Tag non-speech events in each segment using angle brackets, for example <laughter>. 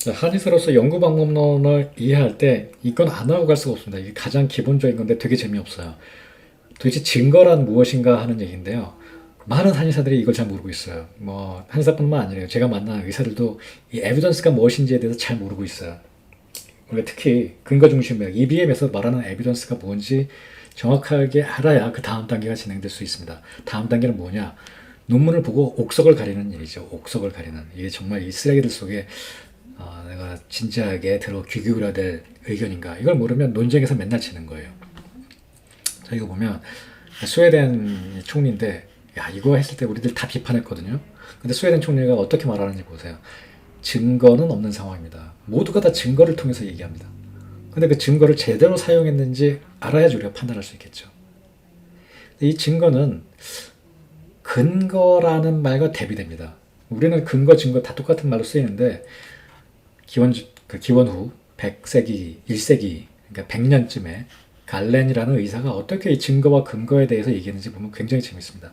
자, 한의사로서 연구 방법론을 이해할 때 이건 안 하고 갈 수가 없습니다. 이게 가장 기본적인 건데 되게 재미없어요. 도대체 증거란 무엇인가 하는 얘기인데요. 많은 한의사들이 이걸 잘 모르고 있어요. 뭐 한의사뿐만 아니라 제가 만난 의사들도 이 에비던스가 무엇인지에 대해서 잘 모르고 있어요. 특히 근거 중심의 EBM에서 말하는 에비던스가 뭔지 정확하게 알아야 그 다음 단계가 진행될 수 있습니다. 다음 단계는 뭐냐? 논문을 보고 옥석을 가리는 일이죠. 옥석을 가리는. 이게 정말 이 쓰레기들 속에 아, 내가 진지하게 들어 귀 기울여야 될 의견인가. 이걸 모르면 논쟁에서 맨날 지는 거예요. 자, 이거 보면 스웨덴 총리인데 야, 이거 했을 때 우리들 다 비판했거든요. 근데 스웨덴 총리가 어떻게 말하는지 보세요. 증거는 없는 상황입니다. 모두가 다 증거를 통해서 얘기합니다. 근데 그 증거를 제대로 사용했는지 알아야지 우리가 판단할 수 있겠죠. 이 증거는 근거라는 말과 대비됩니다. 우리는 근거, 증거 다 똑같은 말로 쓰이는데 기원 그 기원 후 100세기, 1세기 그러니까 100년쯤에 갈렌이라는 의사가 어떻게 이 증거와 근거에 대해서 얘기했는지 보면 굉장히 재밌습니다.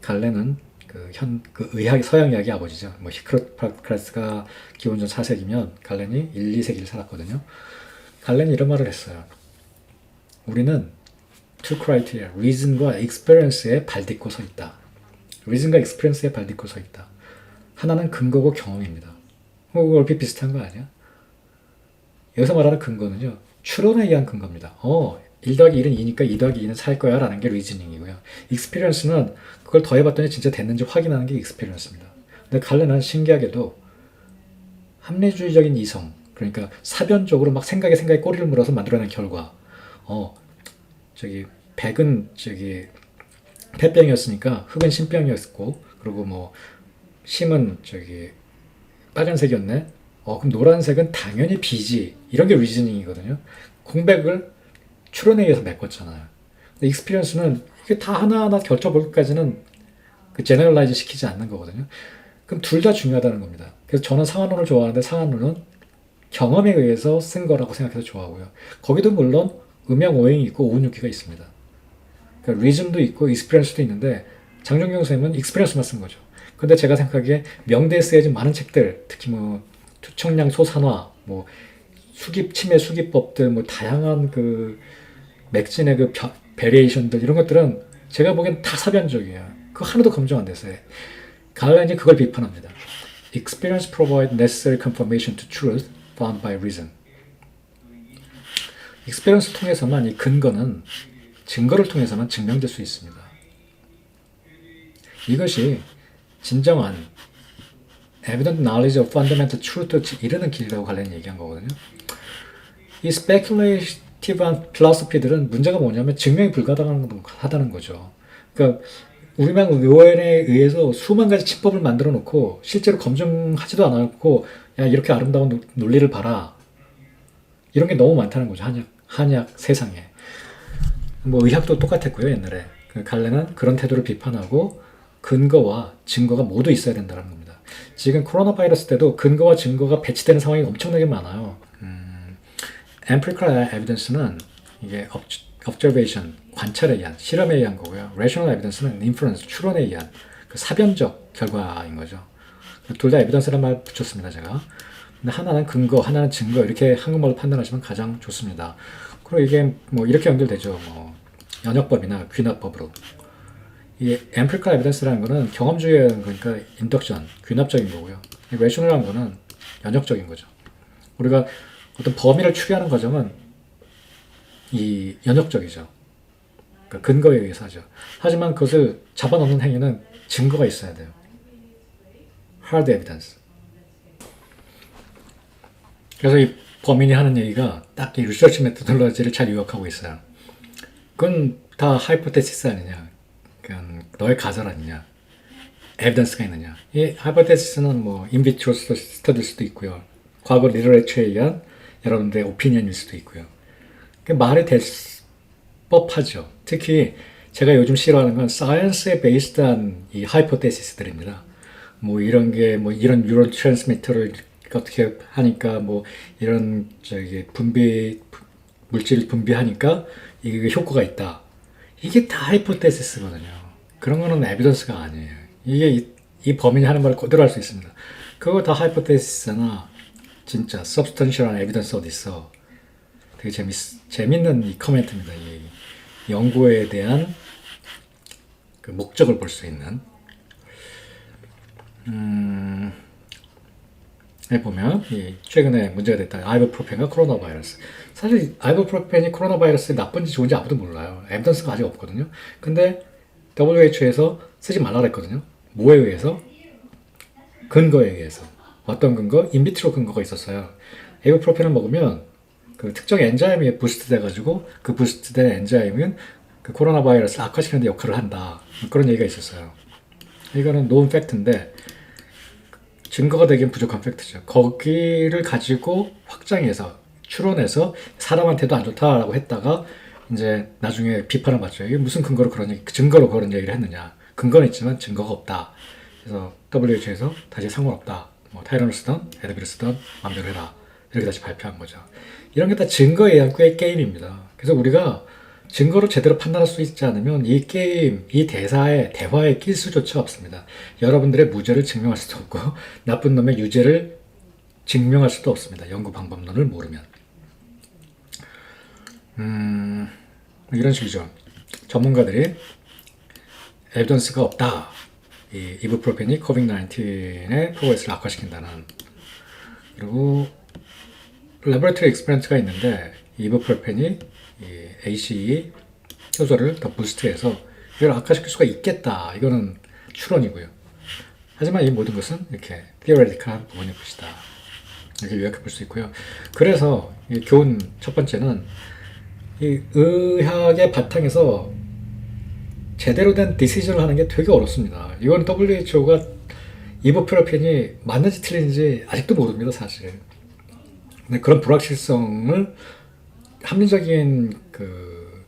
갈렌은 그 현 그 의학 서양 의학의 아버지죠. 뭐 히크로크라스가 기원전 4세기면 갈렌이 1, 2세기를 살았거든요. 갈렌이 이런 말을 했어요. 우리는 two criteria, reason과 experience에 발딛고 서 있다. reason과 experience에 발딛고 서 있다. 하나는 근거고 경험입니다. 어, 얼핏 비슷한 거 아니야? 여기서 말하는 근거는요, 추론에 의한 근거입니다. 어, 1 더하기 1은 2니까 2 더하기 2는 살 거야 라는 게 리즈닝이고요. experience는 그걸 더해봤더니 진짜 됐는지 확인하는 게 experience입니다. 근데 갈레는 신기하게도 합리주의적인 이성, 그러니까 사변적으로 막 생각에 생각에 꼬리를 물어서 만들어낸 결과, 어, 저기, 백은 저기, 폐병이었으니까 흑은 신병이었고, 그리고 뭐, 심은 저기, 빨간색이었네? 어, 그럼 노란색은 당연히 비지. 이런 게 리즈닝이거든요. 공백을 추론에 의해서 메꿨잖아요. 근데 익스피리언스는 이게 다 하나하나 결쳐볼까지는 그 제너럴라이즈 시키지 않는 거거든요. 그럼 둘 다 중요하다는 겁니다. 그래서 저는 상한론을 좋아하는데 상한론은 경험에 의해서 쓴 거라고 생각해서 좋아하고요. 거기도 물론 음양 오행이 있고 오운육기가 있습니다. 그러니까 리즘도 있고 익스피리언스도 있는데 장정경 선생님은 익스피리언스만 쓴 거죠. 근데 제가 생각하기에 명대에 쓰여진 많은 책들, 특히 뭐 투청량 소산화, 뭐 수깁 치매 수기법들, 뭐 다양한 그 맥진의 그 벼- 베리에이션들 이런 것들은 제가 보기엔 다 사변적이에요. 그 하나도 검증 안 됐어요. 갈란이 그걸 비판합니다. Experience provide necessary confirmation to truth found by reason. 익스페리언스 통해서만 이 근거는 증거를 통해서만 증명될 수 있습니다. 이것이 진정한 evident knowledge of fundamental truth에 이르는 길이라고 관련 얘기한 거거든요. 이 스페큘레이티브한 필로소피들은 문제가 뭐냐면 증명이 불가능하다는 거죠. 그러니까 우리만 의원에 의해서 수만 가지 치법을 만들어 놓고 실제로 검증하지도 않았고 야 이렇게 아름다운 노- 논리를 봐라 이런 게 너무 많다는 거죠 한약 한약 세상에 뭐 의학도 똑같았고요 옛날에 그 갈레는 그런 태도를 비판하고 근거와 증거가 모두 있어야 된다는 겁니다. 지금 코로나 바이러스 때도 근거와 증거가 배치되는 상황이 엄청나게 많아요. 음, empirical evidence는 이게 ob- observation, 관찰에 의한, 실험에 의한 거고요. rational evidence는 inference, 추론에 의한 그 사변적 결과인 거죠. 둘 다 evidence란 말 붙였습니다, 제가. 근데 하나는 근거, 하나는 증거 이렇게 한국말로 판단하시면 가장 좋습니다. 그리고 이게 뭐 이렇게 연결되죠. 뭐 연역법이나 귀납법으로. 이 empirical evidence라는 거는 경험주의라는 거니까 인덕션, 귀납적인 거고요. 이 rational이라는 거는 연역적인 거죠. 우리가 어떤 범위를 추리하는 과정은 이 연역적이죠. 그러니까 근거에 의해서 하죠. 하지만 그것을 잡아놓는 행위는 증거가 있어야 돼요. hard evidence. 그래서 이 범인이 하는 얘기가 딱 이 리서치 메토돌로지를 잘 요약하고 있어요. 그건 다 하이포테시스 아니냐. 그건 너의 가설 아니냐. 에비던스가 있느냐. 이 하이포테시스는 뭐 인비트로 스터디일 수도 있고요. 과거 리터레처에 의한 여러분들의 오피니언일 수도 있고요. 그 말이 될 법하죠. 특히 제가 요즘 싫어하는 건 사이언스에 베이스드한 이 하이포테시스들입니다. 뭐 이런 게 뭐 이런 뉴럴 트랜스미터를 어떻게 하니까 뭐 이런 저기 분비 물질 분비하니까 이게 효과가 있다. 이게 다 하이포테시스거든요. 그런 거는 에비던스가 아니에요. 이게 이, 이 범인이 하는 말을 그대로 할 수 있습니다. 그거 다 하이포테시스나 진짜 substantial한 evidence 어디 있어. 되게 재밌 재밌는 이 코멘트입니다. 이 연구에 대한 그 목적을 볼 수 있는. 음, 에 보면 이 최근에 문제가 됐던 아이버프로펜과 코로나 바이러스. 사실 아이버프로펜이 코로나 바이러스에 나쁜지 좋은지 아무도 몰라요. 에비던스가 아직 없거든요. 근데 WHO에서 쓰지 말라 그랬거든요. 뭐에 의해서? 근거에 의해서. 어떤 근거? 인비트로 근거가 있었어요. 아이버프로펜을 먹으면 그 특정 엔자임이 부스트 돼가지고 그 부스트된 엔자임은 그 코로나 바이러스를 악화시키는 데 역할을 한다. 그런 얘기가 있었어요. 이거는 노은 팩트인데 증거가 되긴 부족한 팩트죠. 거기를 가지고 확장해서 추론해서 사람한테도 안 좋다라고 했다가 이제 나중에 비판을 받죠. 이게 무슨 근거로 그런 얘기, 증거로 그런 얘기를 했느냐. 근거는 있지만 증거가 없다. 그래서 WHO에서 다시 상관없다. 뭐 타이런을 쓰던 에드비를 쓰던 마음대로 해라. 이렇게 다시 발표한 거죠. 이런 게다 의한 꽤 게임입니다. 그래서 우리가 증거로 제대로 판단할 수 있지 않으면 이 게임, 이 대사의 대화에 낄 수조차 없습니다. 여러분들의 무죄를 증명할 수도 없고 <laughs> 나쁜 놈의 유죄를 증명할 수도 없습니다. 연구 방법론을 모르면. 음, 이런 식이죠. 전문가들이 에비던스가 없다. 이 이브프로펜이 코빅-19의 프로그레스를 악화시킨다는. 그리고 레버리터리 익스페리먼트가 있는데 이브프로펜이 이 ACE 효소를 더 부스트해서 이걸 악화시킬 수가 있겠다. 이거는 추론이고요. 하지만 이 모든 것은 이렇게 theoretical한 부분일 것이다. 이렇게 요약해 볼 수 있고요. 그래서 이 교훈 첫 번째는 이 의학의 바탕에서 제대로 된 디시전을 하는 게 되게 어렵습니다. 이건 WHO가 이보프라펜이 맞는지 틀린지 아직도 모릅니다, 사실. 근데 그런 불확실성을 합리적인 그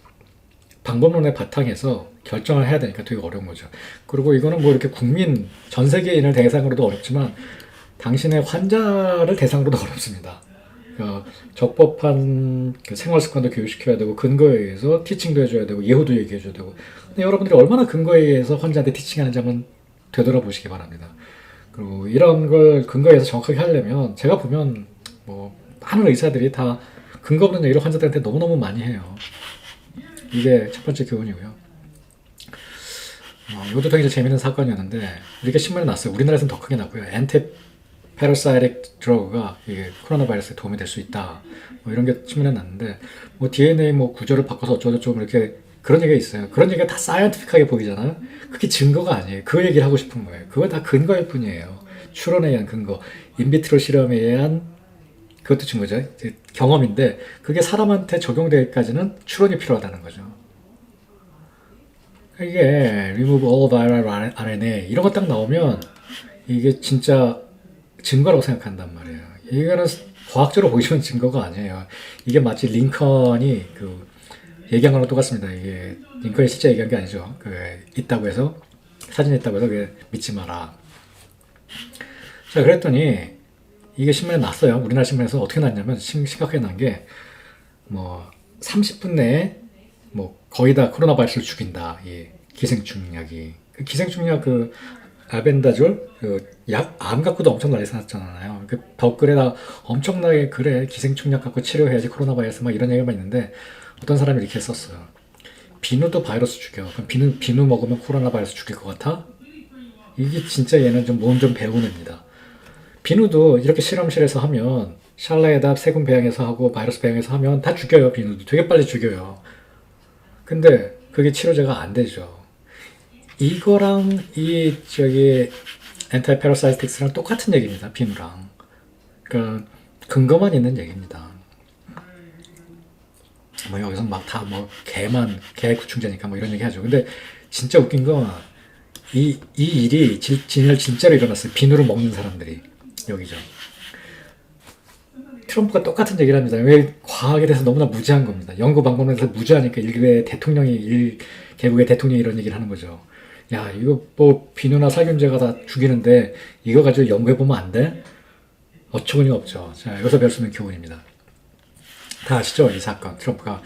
방법론의 바탕에서 결정을 해야 되니까 되게 어려운 거죠. 그리고 이거는 뭐 이렇게 국민 전 세계인을 대상으로도 어렵지만 당신의 환자를 대상으로도 <laughs> 어렵습니다. 그러니까 적법한 그 생활 습관도 교육시켜야 되고 근거에 의해서 티칭도 해줘야 되고 예후도 얘기해줘야 되고 근데 여러분들이 얼마나 근거에 의해서 환자한테 티칭하는지 한번 되돌아보시기 바랍니다. 그리고 이런 걸 근거에 의해서 정확하게 하려면 제가 보면 뭐 많은 의사들이 다 근거 없는 얘기를 환자들한테 너무너무 많이 해요. 이게 첫 번째 교훈이고요. 어, 이것도 되게 재밌는 사건이었는데 이렇게 신문에 났어요. 우리나라에서는 더 크게 났고요. 엔테 페러사이틱 드러그가 이게 코로나 바이러스에 도움이 될 수 있다. 뭐 이런 게 신문에 났는데 뭐 DNA 뭐 구조를 바꿔서 어쩌고저쩌고 이렇게 그런 얘기가 있어요. 그런 얘기가 다 사이언티픽하게 보이잖아요. 그게 증거가 아니에요. 그 얘기를 하고 싶은 거예요. 그거 다 근거일 뿐이에요. 추론에 의한 근거, 인비트로 실험에 의한 그것도 증거죠. 경험인데 그게 사람한테 적용되기까지는 추론이 필요하다는 거죠. 이게 remove all viral RNA 이런 거 딱 나오면 이게 진짜 증거라고 생각한단 말이에요. 이거는 과학적으로 보여주는 증거가 아니에요. 이게 마치 링컨이 그 얘기한 거랑 똑같습니다. 이게 링컨이 실제 얘기한 게 아니죠. 그 있다고 해서 사진 있다고 해서 믿지 마라. 자 그랬더니 이게 신문에 났어요. 우리나라 신문에서 어떻게 났냐면 심, 심각하게 난 게 뭐 30분 내에 뭐 거의 다 코로나 바이러스를 죽인다. 이 기생충 약이 그 기생충 약 그 알벤다졸 그약암 갖고도 엄청 난리 났잖아요. 그 댓글에다 엄청나게 그래 기생충 약 갖고 치료해야지 코로나 바이러스 막 이런 얘기만 있는데 어떤 사람이 이렇게 썼어요. 비누도 바이러스 죽여. 그럼 비누 비누 먹으면 코로나 바이러스 죽일 것 같아? 이게 진짜 얘는 좀 몸 좀 배우는 입니다. 비누도 이렇게 실험실에서 하면 샬라에다 세균 배양해서 하고 바이러스 배양해서 하면 다 죽여요. 비누도 되게 빨리 죽여요. 근데 그게 치료제가 안 되죠. 이거랑 이 저기 엔타이 페로사이틱스랑 똑같은 얘기입니다. 비누랑. 그러니까 근거만 있는 얘기입니다. 뭐 여기서 막 다 뭐 개만 개 구충제니까 뭐 이런 얘기 하죠. 근데 진짜 웃긴 건이이 일이 진, 진짜 진짜로 일어났어요. 비누를 먹는 사람들이 여기죠. 트럼프가 똑같은 얘기를 합니다. 왜 과학에 대해서 너무나 무지한 겁니다. 연구 방법론에서 무지하니까 일개 대통령이 일 개국의 대통령이 이런 얘기를 하는 거죠. 야 이거 뭐 비누나 살균제가 다 죽이는데 이거 가지고 연구해 보면 안 돼? 어처구니가 없죠. 자 여기서 배울 수 있는 교훈입니다. 다 아시죠? 이 사건 트럼프가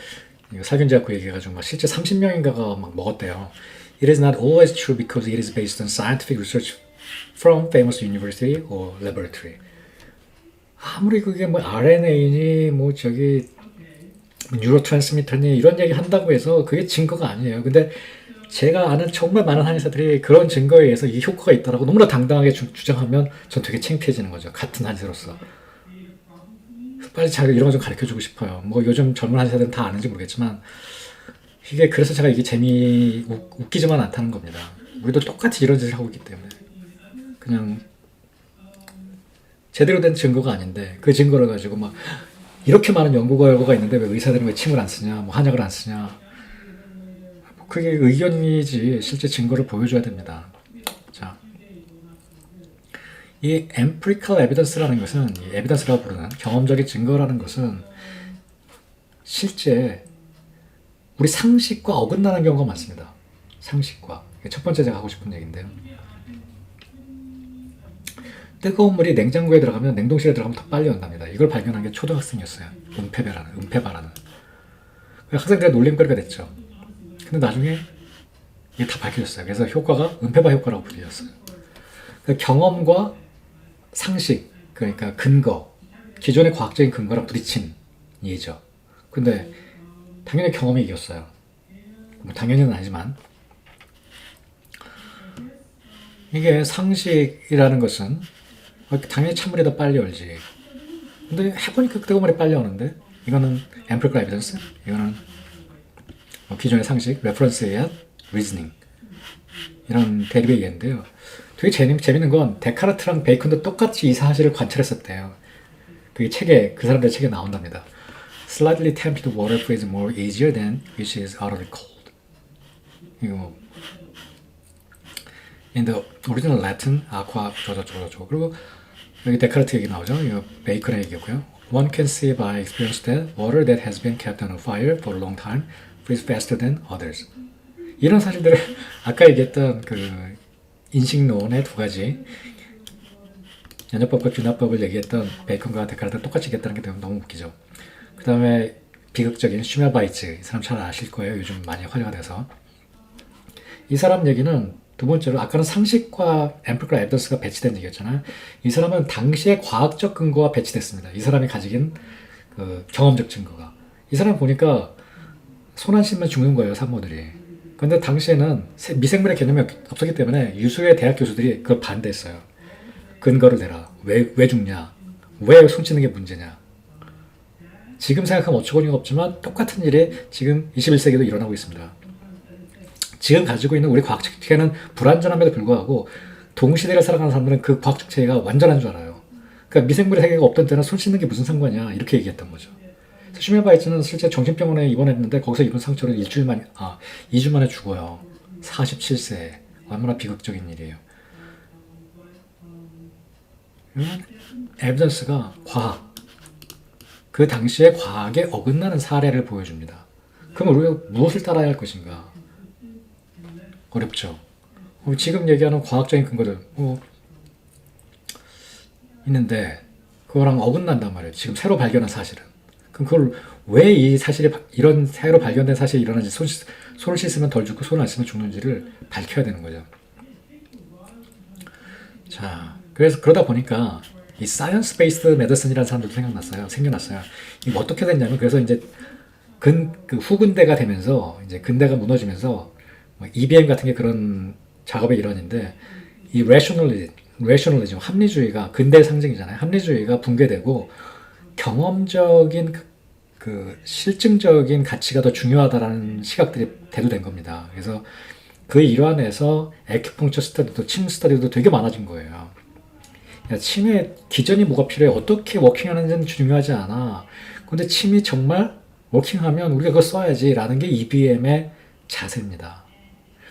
살균제 갖고 얘기해가지고 막 실제 30명인가가 막 먹었대요. It is not always true because it is based on scientific research from famous university or laboratory. 아무리 그게 뭐 RNA니 뭐 저기 뉴로 트랜스미터니 이런 얘기 한다고 해서 그게 증거가 아니에요. 근데 제가 아는 정말 많은 한의사들이 그런 증거에 의해서 이 효과가 있다라고 너무나 당당하게 주, 주장하면 전 되게 창피해지는 거죠. 같은 한의사로서. 빨리 잘 이런 거 좀 가르쳐 주고 싶어요. 뭐 요즘 젊은 한의사들은 다 아는지 모르겠지만 이게 그래서 제가 이게 재미 웃, 웃기지만 않다는 겁니다. 우리도 똑같이 이런 짓을 하고 있기 때문에 그냥 제대로 된 증거가 아닌데 그 증거를 가지고 막 이렇게 많은 연구 결과가 있는데 왜 의사들은 왜 침을 안 쓰냐, 뭐 한약을 안 쓰냐. 뭐 그게 의견이지 실제 증거를 보여줘야 됩니다. 자, 이 empirical evidence라는 것은 이 evidence라고 부르는 경험적인 증거라는 것은 실제 우리 상식과 어긋나는 경우가 많습니다. 상식과 첫 번째 제가 하고 싶은 얘기인데요. 뜨거운 물이 냉장고에 들어가면 냉동실에 들어가면 더 빨리 온답니다. 이걸 발견한 게 초등학생이었어요. 은폐배라는 은폐바라는. 그 학생들의 놀림거리가 됐죠. 근데 나중에 이게 다 밝혀졌어요. 그래서 효과가 은폐바 효과라고 불렸어요. 그 경험과 상식, 그러니까 근거, 기존의 과학적인 근거랑 부딪힌 예죠. 근데 당연히 경험이 이겼어요. 뭐 당연히는 아니지만 이게 상식이라는 것은 당연히 찬물이 더 빨리 얼지. 근데 해보니까 뜨거운 물이 빨리 오는데 이거는 empirical evidence, 이거는 뭐 기존의 상식, reference에 의한 reasoning 이런 대립의 이해인데요. 되게 재밌, 재밌는 건 데카르트랑 베이컨도 똑같이 이 사실을 관찰했었대요. 그게 책에 그 사람들 책에 나온답니다. Slightly tempered water freezes more easier than which is utterly cold. 이거 뭐 in the original Latin aqua 저저저저 그리고 여기 데카르트 얘기 나오죠. 이거 베이컨의 얘기고요. One can see by experience that water that has been kept on a fire for a long time freezes faster than others. 이런 사실들을 <laughs> 아까 얘기했던 그 인식론의 두 가지 연역법과 균합법을 얘기했던 베이컨과 데카르트가 똑같이 얘기했다는 게 너무 웃기죠. 그 다음에 비극적인 슈멜바이츠 이 사람 잘 아실 거예요. 요즘 많이 화제가 돼서 이 사람 얘기는 두 번째로 아까는 상식과 앰플과 에비던스가 배치된 얘기였잖아요. 이 사람은 당시의 과학적 근거가 배치됐습니다. 이 사람이 가지긴 그 경험적 증거가. 이 사람 보니까 손 안 씻으면 죽는 거예요, 산모들이. 근데 당시에는 세- 미생물의 개념이 없- 없었기 때문에 유수의 대학 교수들이 그걸 반대했어요. 근거를 대라. 왜, 왜 죽냐? 왜 손 씻는 게 문제냐? 지금 생각하면 어처구니가 없지만 똑같은 일이 지금 21세기도 일어나고 있습니다. 지금 가지고 있는 우리 과학적 체계는 불완전함에도 불구하고 동시대를 살아가는 사람들은 그 과학적 체계가 완전한 줄 알아요. 그러니까 미생물의 세계가 없던 때는 손 씻는 게 무슨 상관이야 이렇게 얘기했던 거죠. 슈멜바이츠는 실제 정신병원에 입원했는데 거기서 입은 상처로 일주일 만, 아, 2주 만에 죽어요. 47세. 얼마나 비극적인 일이에요. 이건 에비던스가 과학, 그 당시의 과학에 어긋나는 사례를 보여줍니다. 그럼 우리가 무엇을 따라야 할 것인가? 어렵죠. 어, 지금 얘기하는 과학적인 근거들 뭐 있는데 그거랑 어긋난단 말이에요. 지금 새로 발견한 사실은. 그럼 그걸 왜 이 사실이 바- 이런 새로 발견된 사실이 일어나는지 손, 씻- 손을 씻으면 덜 죽고 손을 안 씻으면 죽는지를 밝혀야 되는 거죠. 자, 그래서 그러다 보니까 이 사이언스 베이스드 메디슨이라는 사람들도 생각났어요. 생겨났어요. 이게 어떻게 됐냐면 그래서 이제 근, 그 후근대가 되면서 이제 근대가 무너지면서 뭐 EBM 같은 게 그런 작업의 일환인데 이 rationalism, rationalism 합리주의가 근대의 상징이잖아요. 합리주의가 붕괴되고 경험적인 그, 그 실증적인 가치가 더 중요하다라는 시각들이 대두된 겁니다. 그래서 그 일환에서 에큐펑처 스터디도 침 스터디도 되게 많아진 거예요. 야, 침에 기전이 뭐가 필요해? 어떻게 워킹하는지는 중요하지 않아. 근데 침이 정말 워킹하면 우리가 그거 써야지라는 게 EBM의 자세입니다.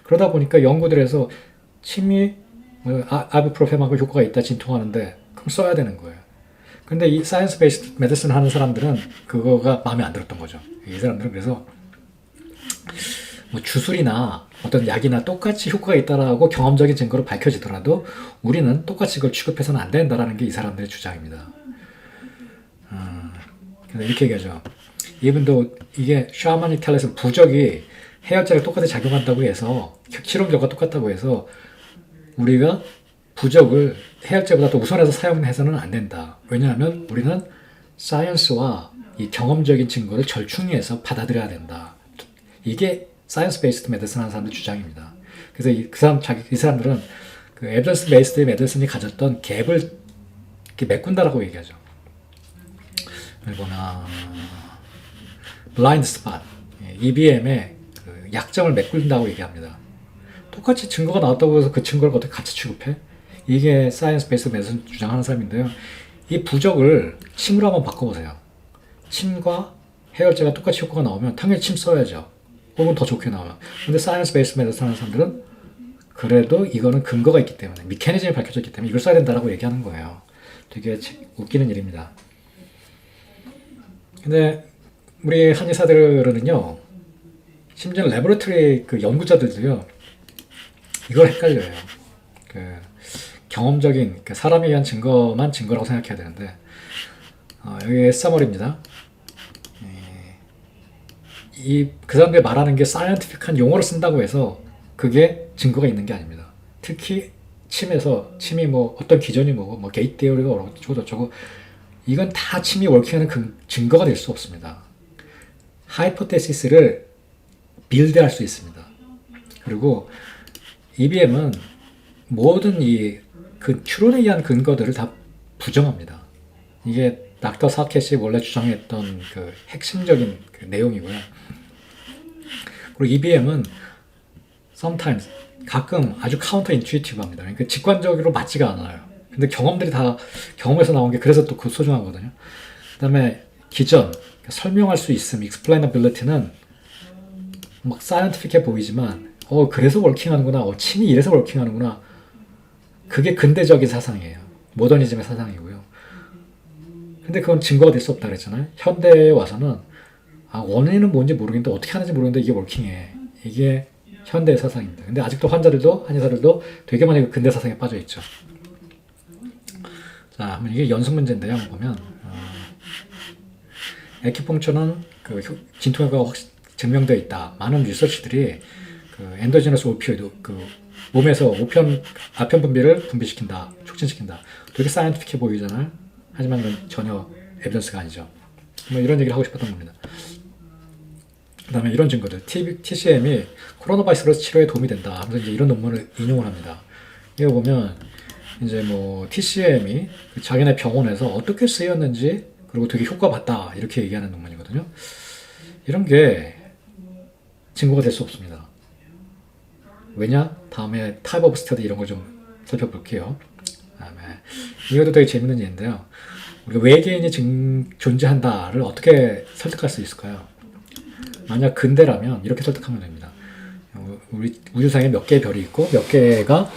그러다 보니까 연구들에서 침이 뭐 아- 아부프로펜하고 효과가 있다 진통하는데 그럼 써야 되는 거예요. 근데 이 사이언스 베이스드 메디슨 하는 사람들은 그거가 마음에 안 들었던 거죠. 이 사람들은 그래서 뭐 주술이나 어떤 약이나 똑같이 효과가 있다라고 경험적인 증거로 밝혀지더라도 우리는 똑같이 그걸 취급해서는 안 된다라는 게 이 사람들의 주장입니다. 음, 이렇게 얘기하죠. 이분도 이게 샤마닉 텔레스 부적이 해열제를 똑같이 작용한다고 해서 실험 결과 똑같다고 해서 우리가 부적을 해열제보다 더 우선해서 사용해서는 안 된다. 왜냐하면 우리는 사이언스와 이 경험적인 증거를 절충해서 받아들여야 된다. 이게 사이언스 베이스드 메디슨 하는 사람들 주장입니다. 그래서 이, 그 사람 자기 이 사람들은 그 에비던스 베이스드 메디슨이 가졌던 갭을 이렇게 메꾼다라고 얘기하죠. 보나 블라인드 스팟 EBM의 그 약점을 메꾼다고 얘기합니다. 똑같이 증거가 나왔다고 해서 그 증거를 어떻게 같이 취급해? 이게 사이언스 베이스 메디슨 주장하는 사람인데요. 이 부적을 침으로 한번 바꿔보세요. 침과 해열제가 똑같이 효과가 나오면 당연히 침 써야죠. 혹은 더 좋게 나와요. 근데 사이언스 베이스 메디슨 하는 사람들은 그래도 이거는 근거가 있기 때문에 미케니즘이 밝혀졌기 때문에 이걸 써야 된다라고 얘기하는 거예요. 되게 웃기는 일입니다. 근데 우리 한의사들은요, 심지어 레보레토리 그 연구자들도요, 이걸 헷갈려요. 그 경험적인 그 사람에 의한 증거만 증거라고 생각해야 되는데 어, 여기 서머리입니다. 이그 사람들이 말하는 게 사이언티픽한 용어를 쓴다고 해서 그게 증거가 있는 게 아닙니다. 특히 침에서 침이 뭐 어떤 기전이 뭐고 뭐 게이트 데어리가 어쩌고 저쩌고 이건 다 침이 월킹하는 그 증거가 될 수 없습니다. 하이포테시스를 빌드할 수 있습니다. 그리고 EBM은 모든 이 그 추론에 의한 근거들을 다 부정합니다. 이게 닥터 사켓이 원래 주장했던 그 핵심적인 그 내용이고요. 그리고 EBM은 sometimes 가끔 아주 카운터 인투이티브합니다. 그러니까 직관적으로 맞지가 않아요. 근데 경험들이 다 경험에서 나온 게 그래서 또 그 소중하거든요. 그다음에 기전 설명할 수 있음 explainability는 막 사이언티픽해 보이지만 어 그래서 월킹하는구나 어 침이 이래서 월킹하는구나 그게 근대적인 사상이에요. 모더니즘의 사상이고요. 근데 그건 증거가 될 수 없다 그랬잖아요. 현대에 와서는 아 원인은 뭔지 모르겠는데 어떻게 하는지 모르겠는데 이게 월킹해. 이게 현대의 사상입니다. 근데 아직도 환자들도 한의사들도 되게 많이 그 근대 사상에 빠져 있죠. 자 이게 연습 문제인데요. 보면 어, 에키펑처는 그 효- 진통 효과가 확 증명되어 있다. 많은 리서치들이 그 엔도지너스 오피오이드 그 몸에서 오편 아편 분비를 분비시킨다, 촉진시킨다. 되게 사이언티픽해 보이잖아요. 하지만 전혀 에비던스가 아니죠. 뭐 이런 얘기를 하고 싶었던 겁니다. 그 다음에 이런 증거들 T, TCM이 코로나 바이러스 치료에 도움이 된다 하면서 이제 이런 논문을 인용을 합니다. 이거 보면 이제 뭐 TCM이 그 자기네 병원에서 어떻게 쓰였는지 그리고 되게 효과 봤다 이렇게 얘기하는 논문이거든요. 이런 게 증거가 될 수 없습니다. 왜냐? 다음에 오브 스터디 이런 거좀 살펴볼게요. 다음에 이것도 되게 재밌는 예인데요. 우리가 외계인이 증, 존재한다를 어떻게 설득할 수 있을까요? 만약 근대라면 이렇게 설득하면 됩니다. 어, 우리 우주상에 몇 개의 별이 있고 몇 개가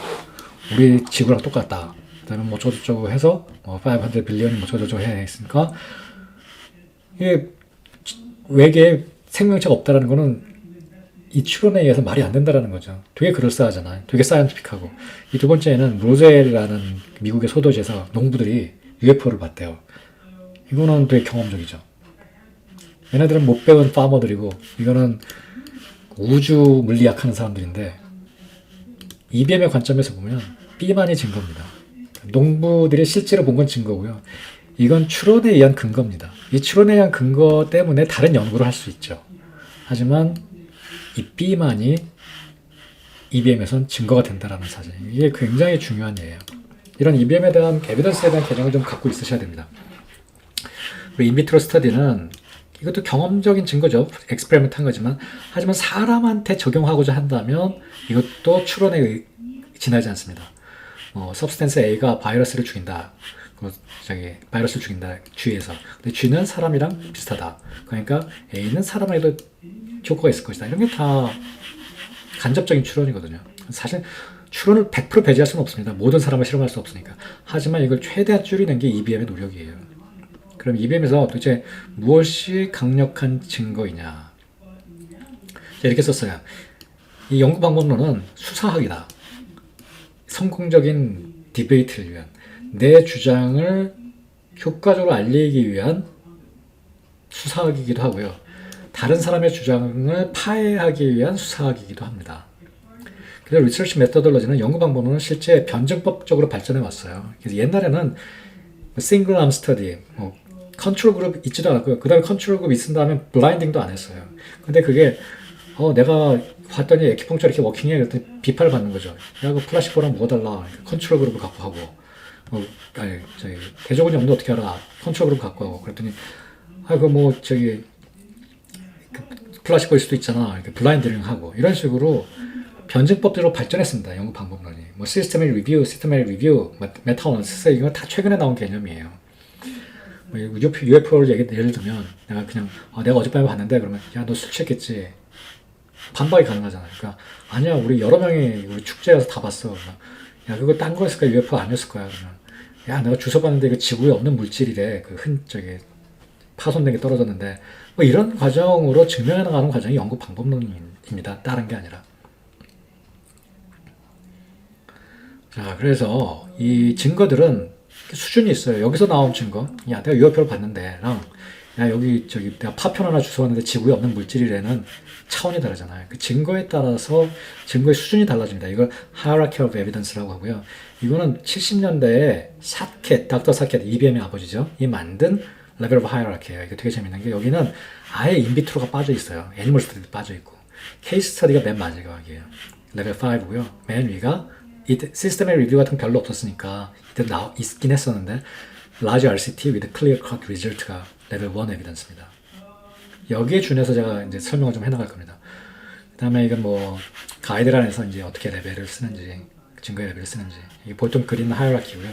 우리 지구랑 똑같다. 그다음에 뭐 저저저고 해서 뭐500 빌리언이 뭐 저저저 해 있으니까 이게 외계에 생명체가 없다라는 거는 이 추론에 의해서 말이 안 된다라는 거죠. 되게 그럴싸하잖아요. 되게 사이언티픽하고. 이 두 번째는 로젤이라는 미국의 소도시에서 농부들이 UFO를 봤대요. 이거는 되게 경험적이죠. 얘네들은 못 배운 파머들이고 이거는 우주 물리학 하는 사람들인데 EBM의 관점에서 보면 B만이 증거입니다. 농부들이 실제로 본 건 증거고요. 이건 추론에 의한 근거입니다. 이 추론에 의한 근거 때문에 다른 연구를 할 수 있죠. 하지만 이 B만이 EBM에선 증거가 된다라는 사실. 이게 굉장히 중요한 예예요. 이런 EBM에 대한 에비던스에 대한 개념을 좀 갖고 있으셔야 됩니다. 그리고 인비트로 스터디는 이것도 경험적인 증거죠. 엑스페리먼트 한 거지만 하지만 사람한테 적용하고자 한다면 이것도 추론에 의- 지나지 않습니다. 어, substance A가 바이러스를 죽인다. 그 저기 바이러스를 죽인다. G에서. 근데 G는 사람이랑 비슷하다. 그러니까 A는 사람에도 효과가 있을 것이다. 이런 게 다 간접적인 추론이거든요. 사실 추론을 100% 배제할 수는 없습니다. 모든 사람을 실험할 수 없으니까. 하지만 이걸 최대한 줄이는 게 EBM의 노력이에요. 그럼 EBM에서 도대체 무엇이 강력한 증거이냐? 자, 이렇게 썼어요. 이 연구 방법론은 수사학이다. 성공적인 디베이트를 위한 내 주장을 효과적으로 알리기 위한 수사학이기도 하고요. 다른 사람의 주장을 파해하기 위한 수사학이기도 합니다. 그래서 리서치 메터돌로지는 연구 방법론은 실제 변증법적으로 발전해 왔어요. 그래서 옛날에는 싱글 암 스터디, 뭐 컨트롤 그룹 있지도 않았고요. 그 다음에 컨트롤 그룹 있은 다음에 블라인딩도 안 했어요. 근데 그게 어 내가 봤더니 에키펑처 이렇게 워킹해 그랬더니 비판을 받는 거죠. 야, 그 플라시보랑 뭐가 달라? 컨트롤 그룹을 갖고 하고, 어, 아니 저기 대조군이 없는데 어떻게 알아? 컨트롤 그룹 갖고 하고 그랬더니 아, 그 뭐 저기 그 플라시보일 수도 있잖아. 이렇게 블라인딩 하고 이런 식으로 변증법대로 발전했습니다. 연구 방법론이. 뭐 시스템의 리뷰, 시스템의 리뷰, 메타 어나리시스 이거 다 최근에 나온 개념이에요. 뭐 UFO, UFO를 얘기, 예를 들면 내가 그냥 어, 내가 어젯밤에 봤는데 그러면 야 너 술 취했겠지 반박이 가능하잖아요. 그러니까 아니야 우리 여러 명이 우리 축제에서 다 봤어. 그러면, 야 그거 딴 거였을 거야 UFO 아니었을 거야. 그러면 야 내가 주워 봤는데 이거 지구에 없는 물질이래. 그 흔 저기 파손된 게 떨어졌는데 뭐 이런 과정으로 증명해 나가는 과정이 연구 방법론입니다. 다른 게 아니라. 자, 그래서 이 증거들은 수준이 있어요. 여기서 나온 증거, 야, 내가 UFO를 봤는데랑, 야, 여기 저기 내가 파편 하나 주워왔는데 지구에 없는 물질이래는 차원이 다르잖아요. 그 증거에 따라서 증거의 수준이 달라집니다. 이걸 hierarchy of evidence라고 하고요. 이거는 70년대에 사켓, 닥터 사켓, IBM의 아버지죠. 이 만든 레벨 오브 하이어라키예요. 이게 되게 재밌는 게 여기는 아예 인비트로가 빠져 있어요. 애니멀 스터디도 빠져 있고. 케이스 스터디가 맨 마지막이에요. 레벨 5고요. 맨 위가 이 시스템의 리뷰 같은 거 별로 없었으니까 이때 나 있긴 했었는데 large RCT with clear cut result가 레벨 1 에비던스입니다. 여기에 준해서 제가 이제 설명을 좀 해나갈 겁니다. 그 다음에 이건 뭐 가이드란에서 이제 어떻게 레벨을 쓰는지 증거의 레벨을 쓰는지 이게 보통 그리는 하이어라키고요.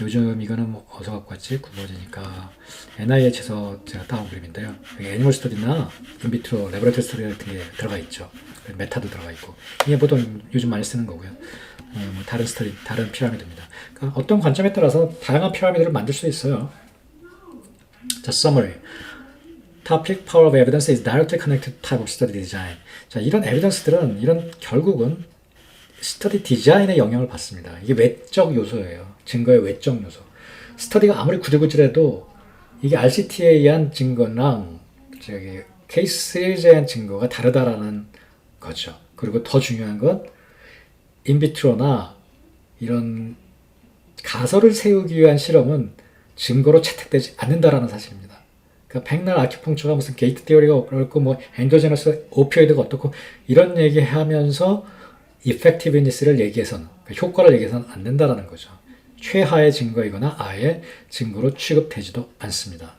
요즘 이거는 뭐 어디서 갖고 왔지? 구버지니까 NIH에서 제가 따온 그림인데요. 애니멀 스터디나 인비트로 레버레토리 스터디 같은 게 들어가 있죠. 메타도 들어가 있고 이게 보통 요즘 많이 쓰는 거고요. 어, 뭐 다른 스터디, 다른 피라미드입니다. 그러니까 어떤 관점에 따라서 다양한 피라미드를 만들 수 있어요. 자, summary. Topic power of evidence is directly connected to type of study design. 자, 이런 에비던스들은 이런 결국은 스터디 디자인에 영향을 받습니다. 이게 외적 요소예요. 증거의 외적 요소. 스터디가 아무리 구질구질해도 이게 RCT에 의한 증거랑 저기 케이스 시리즈에 의한 증거가 다르다라는 거죠. 그리고 더 중요한 건 인비트로나 이런 가설을 세우기 위한 실험은 증거로 채택되지 않는다라는 사실입니다. 그러니까 백날 아큐펑처가 무슨 게이트 티어리가 어떻고 뭐 엔도제너스 오피오이드가 어떻고 이런 얘기하면서 이펙티브니스를 얘기해서는 그러니까 효과를 얘기해서는 안 된다라는 거죠. 최하의 증거이거나 아예 증거로 취급되지도 않습니다.